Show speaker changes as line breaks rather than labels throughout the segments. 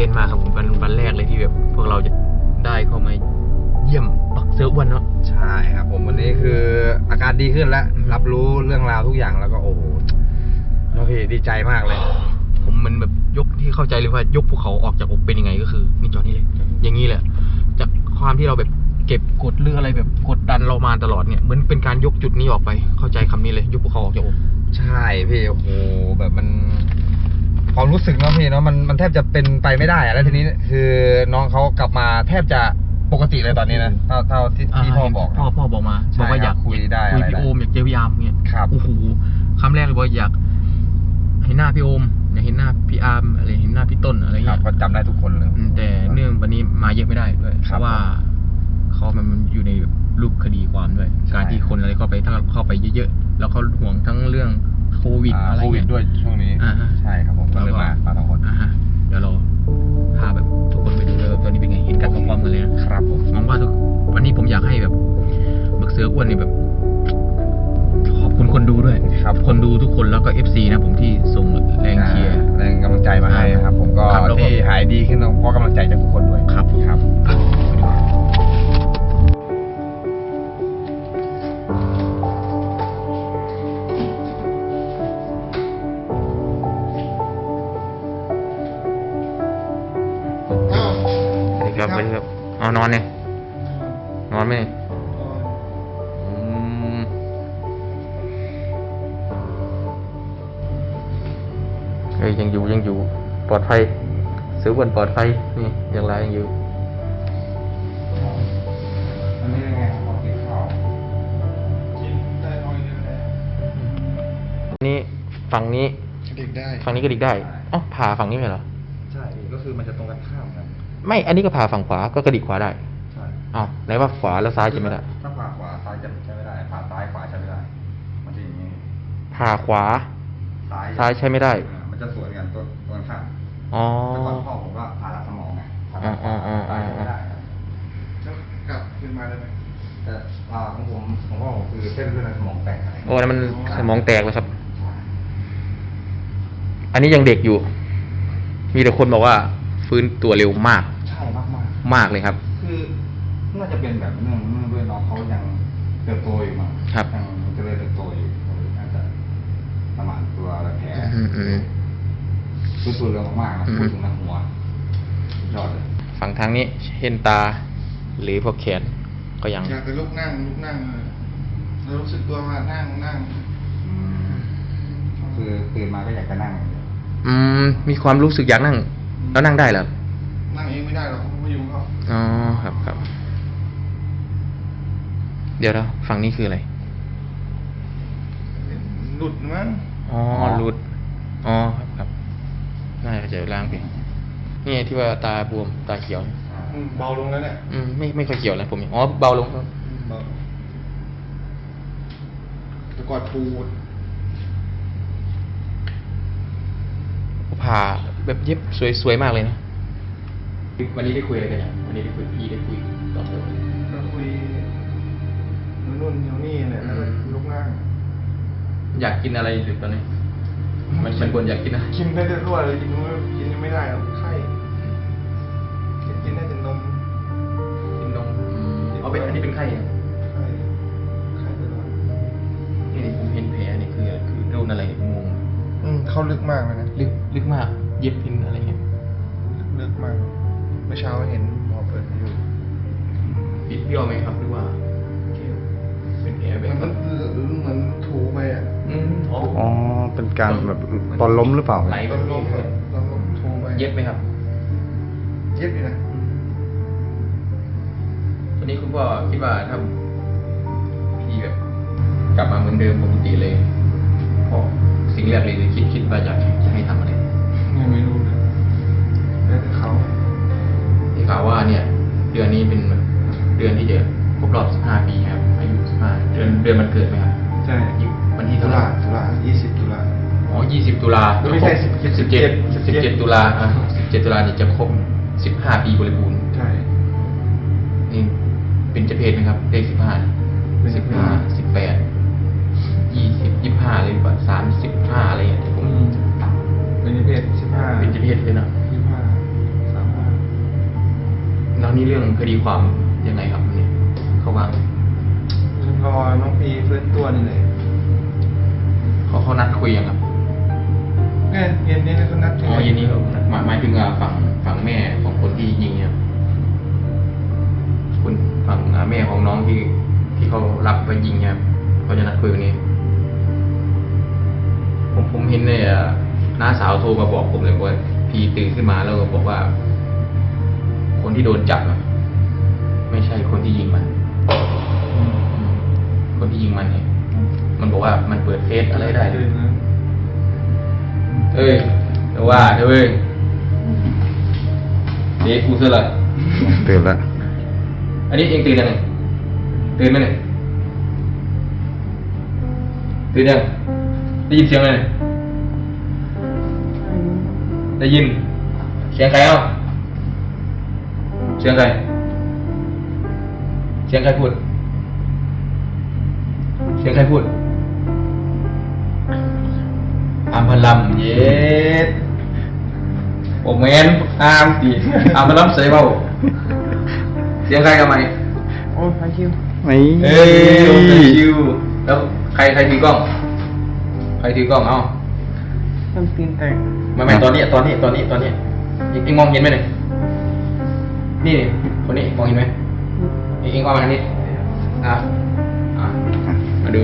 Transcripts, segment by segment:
เต้นมากครับผมวันวันแรกเลยที่แบบพวกเราจะได้เข้ามาเยี่ยมปักเซิร์ฟวันเนาะ
ใช่ครับ ผมวันนี้คืออาการดีขึ้นแล้ว
อืม
รับรู้เรื่องราวทุกอย่างแล้วก็โอ้โหแล้วพี่ดีใจมากเลย
ผมมันแบบยกที่เข้าใจเลยว่ายกภูเขาออกจากอกเป็นยังไงก็คือนี่จอนี่เลย อย่างนี้แหละ จากความที่เราแบบเก็บกดเรื่องอะไรแบบกดดันเรามาตลอดเนี่ยเหมือนเป็นการยกจุดนี้ออกไปเข้าใจคำนี้เลยยกภูเขาออกจากอก
ใช่พี่โอ้โหแบบมัน ความรู้สึกเนาะพี่เนาะมันมันแทบจะเป็นไปไม่ได้อะแล้วทีนี้คือน้องเขากลับมาแทบจะปกติเลยตอนนี้นะเท่าเท่าที่ที่พ่อบอกนะ
พ่อพ่อบอกมา
ใช่
บอกว่าอยาก
ครับคุยได้
คุย
อะไร
พี่
ได้
โอมอยากเจอพี่อาร์มเนี่ย
ครับ
โอ้โหคำแรกเลยว่าอยากเห็นหน้าพี่โอมอยากเห็นหน้าพี่อาร์มอะไรเห็นหน้าพี่ต้นอะไร
ครั
เงี้
บ
ย
ก็จำได้ทุกคนเลย
อืมแต่เนื่องวันนี้มาเยอะไม่ได้ด้วย
ค
เพ
รับ
ราะว่าเขามันอยู่ในรูปคดีความด้วย
ใช่
การที่คนอะไรเข้าไปถ้าเข้าไปเยอะๆแล้วเขาห่วงทั้งเรื่อง โควิด
อ่า
อะไร
โควิด
เงี้ย
ด้วยช่วงนี้
อ่าฮะ
ใช่ครับผมก็เลยมามาทั้งหมด
อ่าฮะเดี๋ยวเราพาแบบทุกคนไปดูเลยว่าตอนนี้เป็นไงเห็นกันพร้อมๆกันเลยนะครับ
ผม
หวังว่าทุกวันนี้ผมอยากให้แบบบักเสืออ้วนนี่แบบ ขอบคุณคนดูด้วย
ครับ
คนดูทุกคนแล้วก็ FC นะผมที่ส่งแรงเชียร์
แรงกำลังใจมาให้นะครับ ผมก็
ครับแล้วก็
ที่หายดีขึ้นเพราะกำลังใจจากทุกคนด้วย
ครับ
ครับ
อะ ลอดภัยนี่ยังไรยังอยู่
อันนี้ยังไงขอกินข้าว
นี่ฝั่งนี้
เด็กได้
ฝั่งนี้ก็ดิกได้อ๋อผ่าฝั่งนี้ไหมเหรอ
ใช่ก็คือมันจะตรงกันข้ามกัน
ไม่อันนี้ก็ผ่าฝั่งขวาก็กระดิกขวาได้
ใช่
อ้าวไหนว่าขวาแล้วซ้ายจะไม่ได้
ถ้าผ่าขวาซ้ายจะใช้ไม่ได้ผ่าซ้ายขวาใช้ไม่ได้มันจะอย่างนี้
ผ่าขวา
ซ้าย
ซ้ายใช้ไม่ได้
อ่ามันจะสวนกันตัวตัวกันข้าม
อ๋อ
แต่ก่อนพ่อผมก็ผ่าตัดสมองไงผ่า
อ๋
ตั
อ
ด
อ๋ออ๋อ
ซ้ายใช้ไม่ได้ครับ
กลับขึ้นมาได้ไหม
แต่อ่าของผมของพ่อผมคือเส้นเลือดในสมองแตกอะไร
โอ้นั่นมันสมองแตกแล้วครับ อันนี้ยังเด็กอยู่ มีแต่คนบอกว่า ฟื้นตัวเร็วมาก
ใช่มากมาก
มากเลยครับ
ๆคือน่าจะเป็นแบบเนื่องเนื่องด้วยน้องเขายังเติบโตอยู่มั้ง
ครับ
ยังเจริญเติบโตอยู่น่าจะประมาณตัวอะไรแผล
อืมอืม
ฟื้นตัวเร็วมากๆนะ
อืม
พูดถึงนะหัวสุดยอดเลย
ฝั่งทางนี้เห็นตา หรือพวกแขนก็ยัง
อยากจะลุกนั่งลุกนั่งเลยแล้วรู้สึกตัวว่านั่งนั่ง
อืมคือตื่นมาก็อยากจะนั่งอย่างเดียว
อืม มีความรู้สึกอยากนั่ง แล้วนั่งได้เหรอ
นั่งเองไม่ได้หรอกเพราะว่ายุงเขา
อ๋อครับครับ เดี๋ยวแล้วฝั่งนี้คืออะไร
หลุดมั้ง
อ๋อหลุดอ๋อครับครับ น่าจะล้างไปนี่ไงที่ว่าตาบวมตาเขียว
อืมเบาลงแล้วเนี่ย
อืมไม่ไม่ค่อยเขียวแล้วผมเห็นอ๋อเบาลงครับ
อืมเบาแต่ก่อนปูด
ผ่าแบบเย็บสวยๆมากเลยนะวันนี้ได้คุยอะไรกันยังวันนี้ได้คุยพี่ได้คุยต่อเติม
ก็คุยนู่นๆเดี๋ยวนี่แหละแล้วก็ลุกนั่ง
อยากกินอะไรหรือตอนนี้ มันมันควรอยากกินอะไร
กินได้รวดเลยกินไม่กินไม่ได้หรอกไข้กินกินได้แต่นม
กินนมเอาเป็นอันนี้เป็นไข้เหรอ
ไข้ไข้ตลอด
นี่นี่ผมเห็นแผลนี่คือคือโดนอะไรงง
อืมเข้าลึกมากเลยนะ
ลึกลึกมาก เย็บพินอะไรเงี้ย
ลึกมากเมื่อเช้าเห็นหมอเปิดให้ดู
ปิดเบี้ยวไหมครับหรือว่าแค่เป็นแผลแบบ
มันเหมือนถูไปอะ
อืมอ๋อ
อ๋อ เป็นการแบบตอนล้มหรือเปล่า
ไหล
ตอนลมอะตอนลมถูไป
เย็บไหมครับ
เย็บอยู่นะ
วันนี้คุณพ่อคิดว่าถ้าพี่แบบกลับมาเหมือนเดิมปกติเลยพ่อสิ่งแรกเลยคือคิดคิดว่าอยากจะให้ทำอะไร
ยังไม่รู้เลยแล้วแต่เขา
ที่ข่าวว่าเนี่ย เดือนนี้เป็นแบบเดือนที่จะครบรอบ 15 ปีครับอายุ15เดือนเดือนมันเกิดไหมครับ
ใช่
วันที่
ตุ
เท่าไหร่
ลาตุลายี่สิบตุลา
อ๋อ20ตุลา
ไม่ใช่
17
17
17ตุลาอะ17ตุลาเนี่ยจะครบ15ปีบริบูรณ์
ใช่
นี่เป็นเจเพศไหมครับ เลข15นี่
เป็นเจเพศ
15 18 20 25เลยป่ะ35อะไรอย่างเงี้ยที่ผม
เป็นนิเพศสิบห้า
เป็นเจเพศเลยเนาะ
ยี่ห้าสาม
นี้เรื่องคดีความยังไงครับเนี่ยเขาว่า
รอน้องพีฟื้นตัวนี่เลย
เขาเขานัดคุยยังครับ
เนี่ยเย็นนี้เขานัด
อ๋อเย็นนี้เขานัดหมายหมายถึงอ่าฝั่งฝั่งแม่ของคนที่ยิงเนี่ยคุณฝั่งอ่าแม่ของน้องที่ที่เขารับไปยิงเนี่ยเขาจะนัดคุยวันนี้ ผมผมเห็นเนี่ยน้าสาวโทรมาบอกผมเลยว่าพี่ตื่นขึ้นมาแล้วก็บอกว่า คนที่โดนจับอะไม่ใช่คนที่ยิงมัน คนที่ยิงมันเนี่ย มันบอกว่ามันเปิดเฟซอะไรได้เล
ตื่
ย
นนะ
เอ้ยแต่ว่าเอ้ยเด็กกูเสื้อละ
ตื่นแล้ว
อันนี้เองตื่นยังไงตื่นไหมเนี่ยตื่นยังได้ยินเสียงไหมเนี่ยได้ยิน เสียงใครเอ้าเสียงใครเสียงใครพูด เสียงใครพูด อามพลัมเย็ดโอแมนอามตีอามพลัมเสยเบาเสียงใครกันไหม
โอ้พาคิว
ไม่
เอ้ยโอเคชิวแล้วใครใครถือกล้อง ใครถือกล้องเอ้า
ต้องตีนแตก
ไม่ไม่ตอนนี้ตอนนี้ตอนนี้ตอนนี้เอ็งเอ็งมองเห็นไหมเนี่ยนี่นี่คนนี้มองเห็นไหมเอ็งเอ็งเอามาทางนี้อะอะมาดู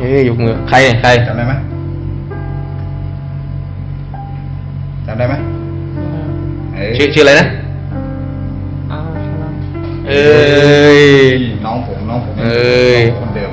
เอ้
ยยกมือ ใครเนี่ยใคร
จำได้ไหมจำได้ไหมเอ้ย
ชื่อชื่ออะไรนะ
อ้าวชนะ
เอ้ย
น้องผมน้องผม
เอ้ย
คนเดิม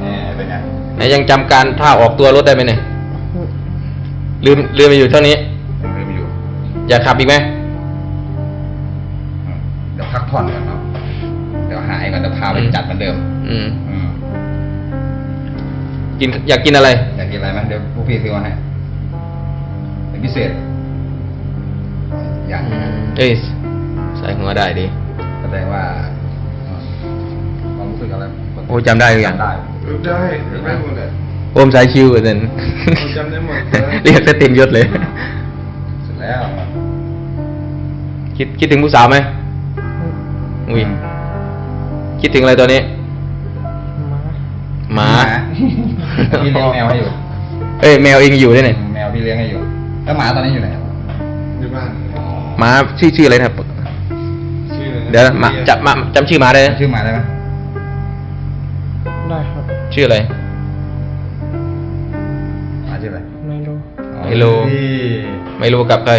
แหมเป็นไง
ไหนยังจำการท่าออกตัวรถได้ไหมเนี่ยลืมลืมไปอยู่เท่านี้
ยังลืมอยู่
อยากขับอีกไหม
กินอยาก
กินอะไร
อยากกินอะไรไหมเดี๋ยวพวกพี่ซื้อมาให้เป็นพิเศษ อยาก
อืมเอ้ยใส่หัวได้ดิ
แสดงว่าอืมความรู้สึกอะไร
โอ้จำได้หรือยัง
จำได้
รู้ได้ได้หมดเลย
โอมสายคิวเด่น
จำได้หมด
เรียกสเต็มยศเลย
เสร็จแล้ว
คิดคิดถึงผู้สาวไหมอุ้ยคิดถึงอะไรตัวนี้หมา
พี่เลี้ยงแมวให้อยู่
เอ้ยแมวเองอยู่ด้วยเนี่ย
แมวพี่เลี้ยงให้อยู่ แล้วหมาตอนนี้อยู่ไหน
อยู่บ้าน
หมาชื่อชื่ออะไรนะครับ
ชื่ออะไรนะ
เดี๋ยวนะหมาจำมาจำชื่อหมาได้ไหม
ชื่อหมาได้ไหม
ได้ครับ
ชื่ออะไร
หมาชื่ออะไร
ไม่รู้
อ๋อ
ไม่รู้
พี่
ไม่รู้กับใคร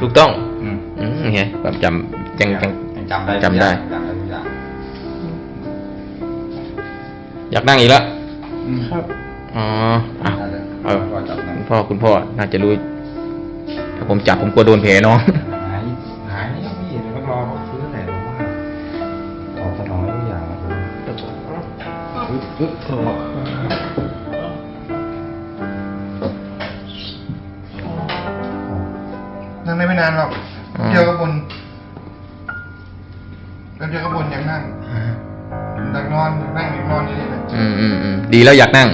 ถูกต้อง
อืม
อืมเฮ้ยความจำยังยัง
ยังจำได้
จำได้
จำได้ทุกอย่าง
อยากนั่งอีกแล้ว
อืม
ครับ
อ๋ออะ
ได้เลย
เออ
พ่อจับหน่อย
คุณพ่อคุณพ่อน่าจะรู้ ถ้าผมจับผมกลัวโดนแผลน้อง
หายหายนี่พี่เดี๋ยวก็รอเขาซื้อแต่ผมว่าตอบสนองทุกอย่างนะผมปึ๊บปึ๊บเออ
นั่งได้ไม่นานหรอก ดีแล้วอยา
กนั่ง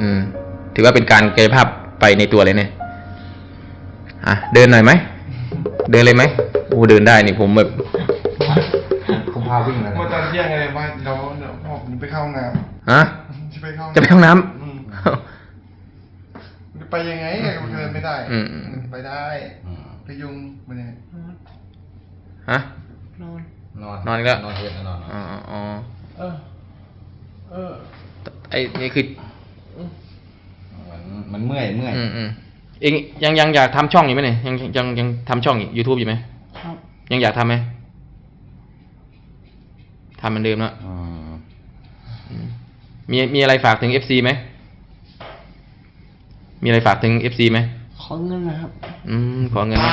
อืม ถือว่าเป็นการกายภาพไปในตัวเลยเนี่ยอะเดินหน่อยไหม เดินเลยไหมโอ้เดินได้นี่ผมแบบ
ผมพาวิ่งเลยนะ
เมื่อตอนเที่ยงเลยว่าเดี๋ยวเดี๋ยวพ่อผมไปเข้าห้องน้
ฮะำ
จะไปเข้า
จะไปห้องน้
อืมำจะไปยังไงมันเดินไม่ได้
อืมอืม
ไปได้
อืม
พยุงมันเนี่ย
ฮะ
นอน
นอน
นอนอีกแล้ว
นอนเทียนนอน
อ๋ออ๋อ
เออ เออ
ไอ้นี่คือ
เหมือนเหมันเมื่อยเมื่อย
อืมอืมเองยังยังอยากทำช่องอยู่ไหมเนี่ยยังยังยังทำช่องยูทูบอยู่ไหม
ครับ
ยังอยากทำไหมทำเหมือนเดิมแล้ว
อืม
อืมมีมีอะไรฝากถึงเอฟซีไหมมีอะไรฝากถึงเอฟซีไหม
ขอเงินนะครับ
อืมขอเงินนะ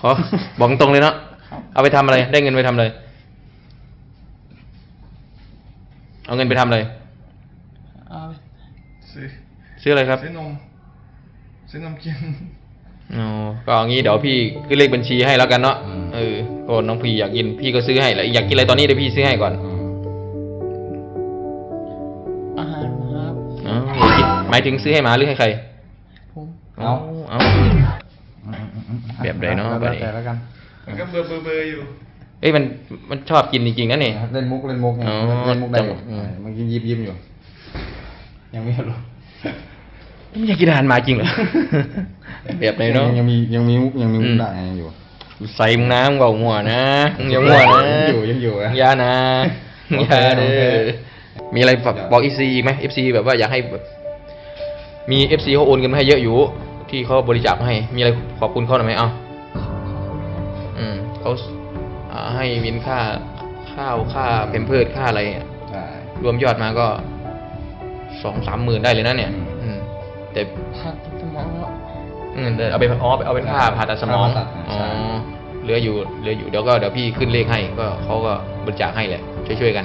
ขอ บอกตรงเลยเนาะ
ครับ
เอาไปทำอะไร ได้เงินไปทำอะไร เอาเงินไปทำอะไร
เอา ซื้อ
ซื้ออะไรครับ
ซื้อนมซื้อนมกิน
อ๋อก็เอางี้เดี๋ยวพี่ขึ้นเลขบัญชีให้แล้วกันเนาะเออก็น้องพีอยากกินพี่ก็ซื้อให้แล้วอยากกินอะไรตอนนี้เดี๋ยวพี่ซื้อให้ก่อน
อืม
อาหารครับ
อ๋ออยากกินหมายถึงซื้อให้หมาหรือให้ใคร
ผม
เอาเอาแบบไหนเนาะ
แล้ว
แบบนี้
แต่แล้วกัน
มันก็เบอร์เบอร์เบอร์อยู่
เอ้ยมันมันชอบกินจริงๆนะนี่
เล่นมุกเล่นมุกไง
อ๋อ
เล่นมุกได้อยู่
อืม
เมันยิ้มยิ้มยิ้มอยู่ ยังไม่รู้
ไม่อยากกินอาหารหมาจริงเหรอแบบไหนเนาะ
ยังยังมียังมีมุกยังมีมุ
อื
ก
ม
ได้ยังอยู่
ใส่มึงน้ำเบาหัวนะมึงอย่าหัวนะ
ยังอยู่ยังอยู่อะ
อย่านะ
โอ
อ
เค
ย่าเด้
โอเค
อมีอะไรฝากบอกอีซีอีกไหมเอฟซีแบบว่าอยากให้แบบมีเอฟซีเขาโอนเงินมาให้เยอะอยู่ ที่เขาบริจาคมาให้ มีอะไรขอบคุณเขาหน่อยไหมเอ้าอืมเขาอ่าให้วินค่าข้าวค่าเพมเพิร์ดค่าอะไรอะ
ได้
รวมยอดมาก็ สองสามหมื่นได้เลยนะเนี่ย
อืม
อืมแต่
พัดสมอง
อืมแต่เอาไปอ๋อเอาเป็นค่าผ่าตัดสมอง
ผ่าตัด
อ๋อ
ใช่
เหลืออยู่เหลืออยู่เดี๋ยวก็เดี๋ยวพี่ขึ้นเลขให้ก็เขาก็บริจาคให้แหละช่วยๆกัน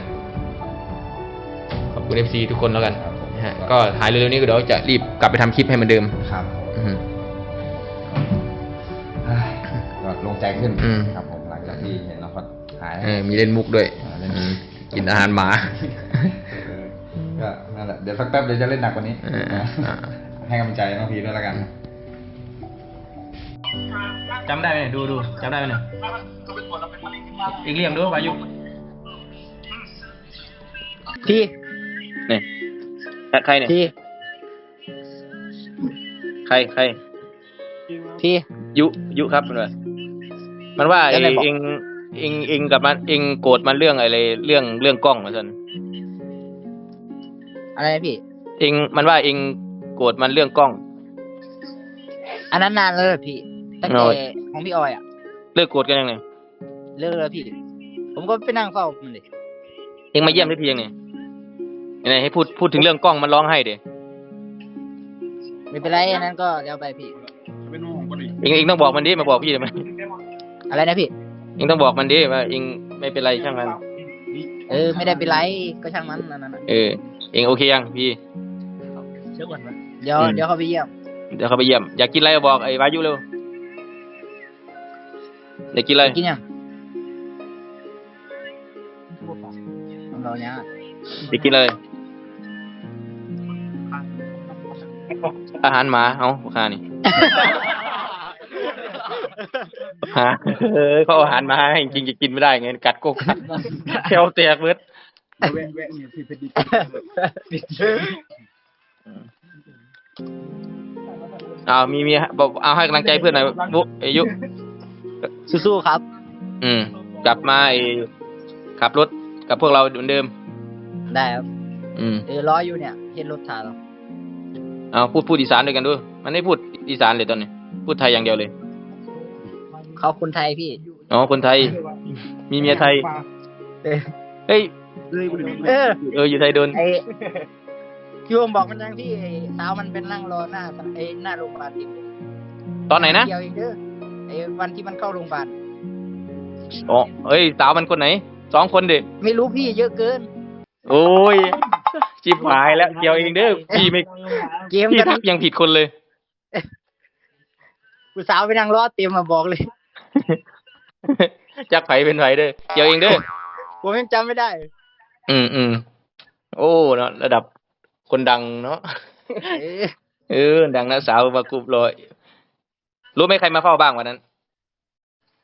ขอบคุณเอฟซีทุกคนแล้วกัน
ครับผม
นะฮะก็หายเร็วๆนี้ก็เดี๋ยวจะรีบกลับไปทำคลิปให้เหมือนเดิม
ครับ
อือฮึ
เฮ้ยก็ลงใจขึ้น
อืม
ครับผมหลังจากที่เห็นน้องพัดหาย
เออมีเล่นมุกด้วย
อ่าเล่น
อืมกินอาหารหมา
เดี๋ยวสักแป๊บเดี๋ยวจะเล่นหนักกว่านี้
เออ
นะ
อ่า
ให้กำลังใจน้องพีด้วยแล้วกัน
จำได้ไหมดูดูจำได้ไหมเนี่ยอีกเรียงดูวายุ
พี่
นี่ใครเนี่ย
พี่
ใครใคร
พี่
ยุยุครับมันว่ามันว่า
แล้วไหนบอก
เองเองเองกับมันเองโกรธมันเรื่องอะไรเรื่องเรื่องกล้องมาสัน
อะไรนะพี่
เองมันว่าเองโกรธมันเรื่องกล้อง
อันนั้นนานแล้วเหรอพี่ตั้ง
โอ้
แต่
ย
ของพี่ออยอะ
เลิกโกรธกันยังไง
เลิกแล้วพี่ ผมก็ไปนั่งเฝ้ามันเลย
เองมาเยี่ยมได้ทียังไงไหนให้พูดพูดถึงเรื่องกล้องมันร้องไห้เดี๋ย
ไม่เป็นไรอันนั้นก็แล้วไปพี่
เองเองต้องบอกมันดิมาบอกพี่ทำไม
อะไรนะพี่
เองต้องบอกมันดิว่าเองไม่เป็นไรช่างมัน
เออ ไม่ได้เป็นไรก็ช่างมันอันนั้นน่ะ
เออ เองโอเคยังพี่
เดี๋ยวเดี๋ยว
อืม
เดี๋ยวเขาไปเยี่ยม
เดี๋ยวเขาไปเยี่ยม อยากกินอะไรก็บอกไอ้วายุเร็วอยากกินอะไร
กินยังเราเนี้ย
อยากกินอะไรอาหารหมาเอาค่านี่ฮะเออเขาเอาอาหารมาให้จริงๆจะกินไม่ได้ไงกัดกกกัดแควแตกเบิด เอามีมีบอกเอาให้กำลังใจเพื่อนหน่อยบุอายุ
สู้ๆครับ
อืม กลับมาไอ้ขับรถกับพวกเราเหมือนเดิม
ได้ครับ
อืม
เออรออยู่เนี่ยเห็นรถถ่ายเรา
เอาพูดพูดอีสานด้วยกันด้วยมันไม่พูดอีสานเลยตอนนี้ พูดไทยอย่างเดียวเลย
เขาคนไทยพี่
อ๋อ คนไทย มีเมียไทย
เออ
เฮ้ย
เออ
เอออยู่ไทยโดน
ไอ้พี่วงบอกมันยังพี่ไอ้สาวมันเป็นนั่งรอหน้าไอ้หน้าโรงพยาบาลที่
ตอนไหนนะ
เดียวเองเด้อไอ้วันที่มันเข้าโรงพยาบาล
อ๋อเอ้ยสาวมันคนไหนสองคนเด็
ไม่รู้พี่เยอะเกิน
โอ้ยจิบหายแล้วเกี่ยวเองเด้อพี่ไม่
เกม
พี่
กัน
ทักยังผิดคนเลย
กูสาวไปนั่งรอเต็มมาบอกเลย
จักไผเป็นไผเด้อเกี่ยวเองเด้อ
ผมยังจำไม่ได้
อืมอืมโอ้เนาะระดับคนดังเนาะ
เออ
เออ ดังนะสาวมากรุบเลยรู้ไหมใครมาเฝ้าบ้างวันนั้น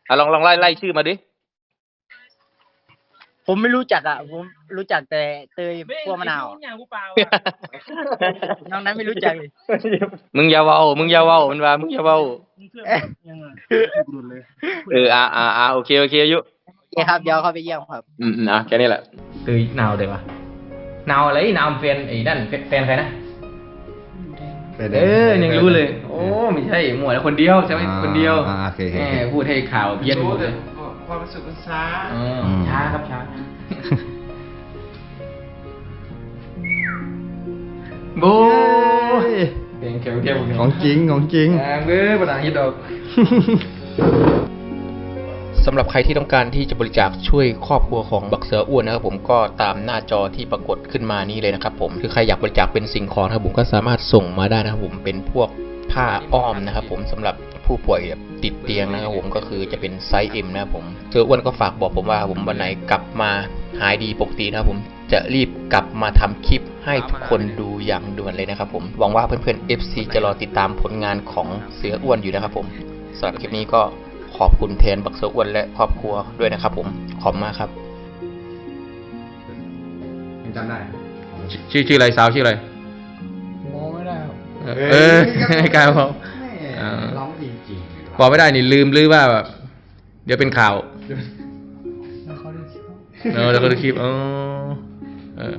อะลองลองไล่ไล่ชื่อมาดิ
ผมไม่รู้จักอะ ผมรู้จักแต่เตยพวกมะนาวอะน้องนั้นไม่รู้จักเลย
มึงอย่าเว้ามึงอย่าเว้ามันว่ามึงอย่าเว้า
เอ๊ะ
เอออ่าอ่าอ่าโอเคโอเคอายุ
โอเคครับเดี๋ยวเขาไปเยี่ยมครับ
อืมอืมอะแค่นี้แหละ คือหนาวเลยวะหนาวอะไรหนาวแฟนไอ้นั่นแฟนแฟนใครนะเออยังรู้เลย โอ้ไม่ใช่หมวดคนเดียวใช่ไหมคนเดียว
อ่าโอเคโอเค
แหมพูดให้ข่าวเพี้ยนหมดเลย
ความรู้สึกมันช้า
อ๋อ
อืม
ช้าครับช้าโบ้เพลงเขียวเขียว
ของจริงของจริง
อ่าเบ้อภาษาอังกฤษออก สำหรับใครที่ต้องการที่จะบริจาคช่วยครอบครัวของบักเสืออ้วนนะครับผมก็ตามหน้าจอที่ปรากฏขึ้นมานี้เลยนะครับผมคือใครอยากบริจาคเป็นสิ่งของนะครับผมก็สามารถส่งมาได้นะครับผมเป็นพวกผ้าอ้อมนะครับผมสำหรับผู้ป่วยแบบติดเตียงนะครับผมก็คือจะเป็นไซส์ M นะครับผมเจออ้วนก็ฝากบอกผมว่าผมวันไหนกลับมาหายดีปกตินะครับผมจะรีบกลับมาทำคลิปให้ทุกคนดูอย่างด่วนเลยนะครับผมหวังว่าเพื่อนๆ FC จะรอติดตามผลงานของเสืออ้วนอยู่นะครับผมสำหรับคลิปนี้ก็ ขอบคุณแทนบักเสืออ้วนและครอบครัวด้วยนะครับ ผม ขอบคุณมากครับ
ยังจำได้
ชื่อชื่ออะไรสาวชื่ออะไร
มองไม่ได้ครับ
เออไม่กล้าบอกเออ
ร้องจริงๆ
บอกไม่ได้นี่ลืมหรือว่าแบบเดี๋ยวเป็นข่าว
แล้วเขาได้คิดว่า
เออแล้วก็ดูคลิปอ๋อเออ